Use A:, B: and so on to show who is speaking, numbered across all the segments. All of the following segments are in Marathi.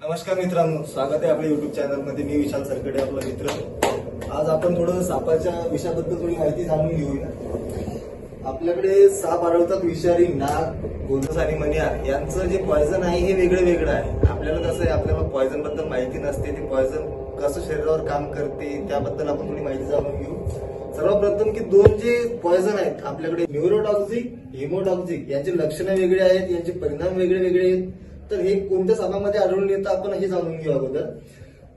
A: नमस्कार मित्रांनो स्वागत आहे आपल्या युट्यूब चॅनलमध्ये मी विशाल सरकडे आपला मित्र. आज आपण थोडं सापाच्या विषयाबद्दल थोडी माहिती जाणून घेऊया. आपल्याकडे साप आढळतात विषारी नाग गोंदस आणि मनिया. यांचं जे पॉयझन आहे हे वेगळं वेगळं आहे. आपल्याला कसं आहे आपल्याला पॉयझनबद्दल माहिती नसते. ते पॉयझन कसं शरीरावर काम करते त्याबद्दल आपण थोडी माहिती जाणून घेऊ. सर्वप्रथम की दोन जे पॉयझन आहेत आपल्याकडे न्यूरोटॉक्झिक हिमोटॉक्झिक यांचे लक्षणं वेगळे आहेत यांचे परिणाम वेगळे वेगळे आहेत. तर हे कोणत्या सापामध्ये आढळून येतं आपण हे जाणून घेऊ अगोदर.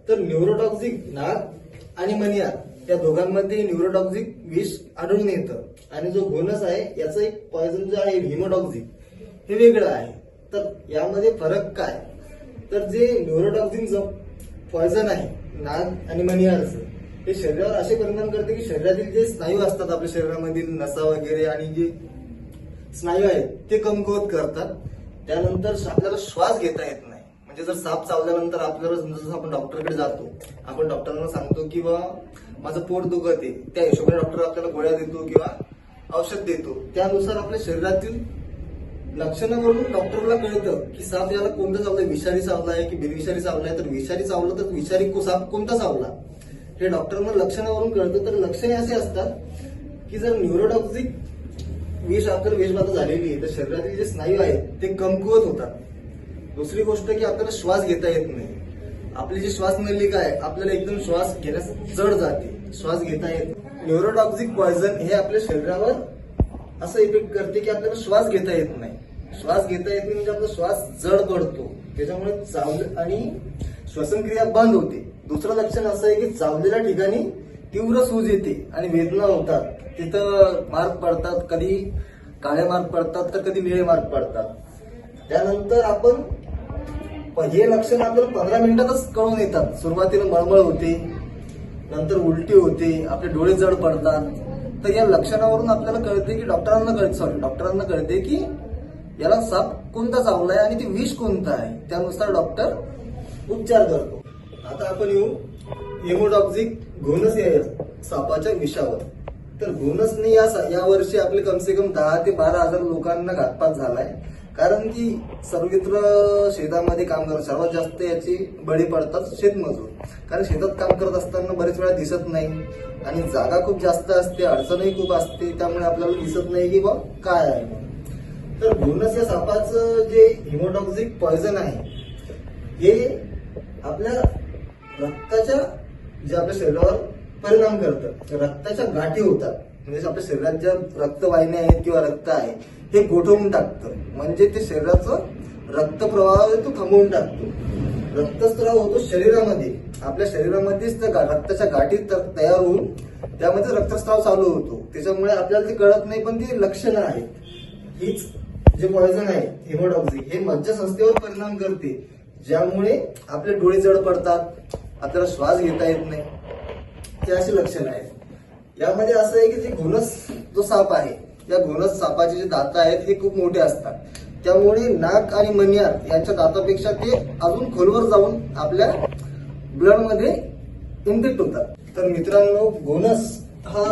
A: तर न्यूरोटॉक्झिक नाग आणि मनिया या दोघांमध्ये न्यूरोटॉक्झिक विष आढळून येतं. आणि जो घोनस आहे याचं एक पॉयझन जो आहे हिमोटॉक्झिक हे वेगळं आहे. तर यामध्ये फरक काय? तर जे न्यूरोटॉक्झिक पॉयझन आहे नाग आणि मनियारचं हे शरीरावर असे परिणाम करते की शरीरातील जे स्नायू असतात आपल्या शरीरामधील नसा वगैरे आणि जे स्नायू आहेत ते कमकुवत करतात. त्यानंतर आपल्याला श्वास घेता येत नाही. म्हणजे जर साप चावल्यानंतर आपल्याला समजा जसं आपण डॉक्टरकडे जातो आपण डॉक्टरांना सांगतो किंवा माझं पोट दुखत आहे. त्या हिशोबाने डॉक्टर आपल्याला गोळ्या देतो किंवा औषध देतो. त्यानुसार आपल्या शरीरातील लक्षणावरून डॉक्टरला कळतं की साप याला कोणता चावलाय? विषारी चावलाय की बिनविषारी चावलाय तर विषारी चावलं तर विषारी को- साप कोणता चावला? हे डॉक्टरांना लक्षणावरून कळतं. तर लक्षणे असे असतात की जर न्यूरोटॉक्झिक विष आपल्याला विषबाधा झालेली आहे. तर शरीरातील जे स्नायू आहेत ते कमकुवत होतात. दुसरी गोष्ट की आपल्याला श्वास घेता येत नाही. आपली जी श्वास नलिका आहे आपल्याला एकदम श्वास घेण्यास जड जाते. श्वास घेता येत न्यूरोटॉक्झिक पॉयझन हे आपल्या शरीरावर असं इफेक्ट करते की आपल्याला श्वास घेता येत नाही. श्वास घेता येत नाही म्हणजे आपला श्वास जड पडतो. त्याच्यामुळे चावलं आणि श्वसनक्रिया बंद होते. दुसरं लक्षण असं आहे की चावलेल्या ठिकाणी तीव्र सूज येते आणि वेदना होतात. तिथं मार्क पडतात कधी काळे मार्क पडतात तर कधी निळे मार्क पडतात. त्यानंतर आपण हे लक्षण आपल्याला पंधरा मिनिटातच कळून येतात. सुरुवातीला मळमळ होते नंतर उलटी होते आपले डोळे जड पडतात. तर या लक्षणावरून आपल्याला कळते की डॉक्टरांना कळते सॉरी डॉक्टरांना कळते की याला साप कोणता चावलाय आणि ते विष कोणता आहे. त्यानुसार डॉक्टर उपचार करतो. आता आपण येऊ हिमोडॉक्झिक घोनस सापाच्या विषावर. तर घोनसने या या वर्षी आपले कमसे कम दहा ते बारा हजार लोकांना घातपात झालाय. कारण की सर्वत्र शेतामध्ये काम करत सर्वात जास्त याची बळी पडतात शेतमजूर. कारण शेतात काम करत असताना बरेच वेळा दिसत नाही आणि जागा खूप जास्त असते अडचणही खूप असते त्यामुळे आपल्याला दिसत नाही की बा काय आहे. तर घोनस या सापाचं जे हिमोटॉक्झिक पॉयझन आहे हे आपल्या रक्ताच्या जे आपल्या शरीरावर परिणाम करतं रक्ताच्या गाठी होतात. म्हणजे आपल्या शरीरात ज्या रक्तवाहिन्या आहेत किंवा रक्त आहे हे गोठवून टाकतं. म्हणजे ते शरीराचं रक्तप्रवाह आहे तो थांबवून टाकतो. रक्तस्राव होतो शरीरामध्ये. आपल्या शरीरामध्येच त्या गा- रक्ताच्या गाठी त- तयार होऊन त्यामध्ये रक्तस्राव चालू होतो. त्याच्यामुळे आपल्याला ते कळत नाही पण ती लक्षणं आहेत. हीच जे पॉयझन आहे हेमोडॉक्झी हे मज्जासंस्थेवर परिणाम करते. ज्यामुळे आपले डोळे जड पडतात आपल्याला श्वास घेता येत नाही. हे असे लक्षण आहेत. यामध्ये असं आहे की जे घोनस जो साप आहे या घुणस सापाचे जे दात आहेत हे खूप मोठे असतात. त्यामुळे नाक आणि मनियार यांच्या दातापेक्षा ते अजून खोलवर जाऊन आपल्या ब्लडमध्ये इन्फेक्ट होतात. तर मित्रांनो घोणस हा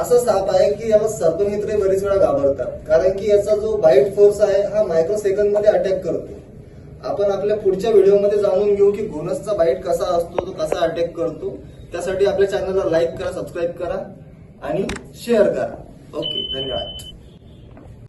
A: असा साप आहे की याला सर्पमित्र बरेच वेळा घाबरतात. कारण की याचा जो बाईट फोर्स आहे हा मायक्रोसेकंडमध्ये अटॅक करतो. आपण आपल्या पुढच्या व्हिडिओमध्ये जाणून घेऊ की घोनसचा बाईट कसा असतो तो कसा अटॅक करतो. त्यासाठी आपल्या चॅनलला लाईक करा सबस्क्राईब करा आणि शेअर करा. ओके धन्यवाद.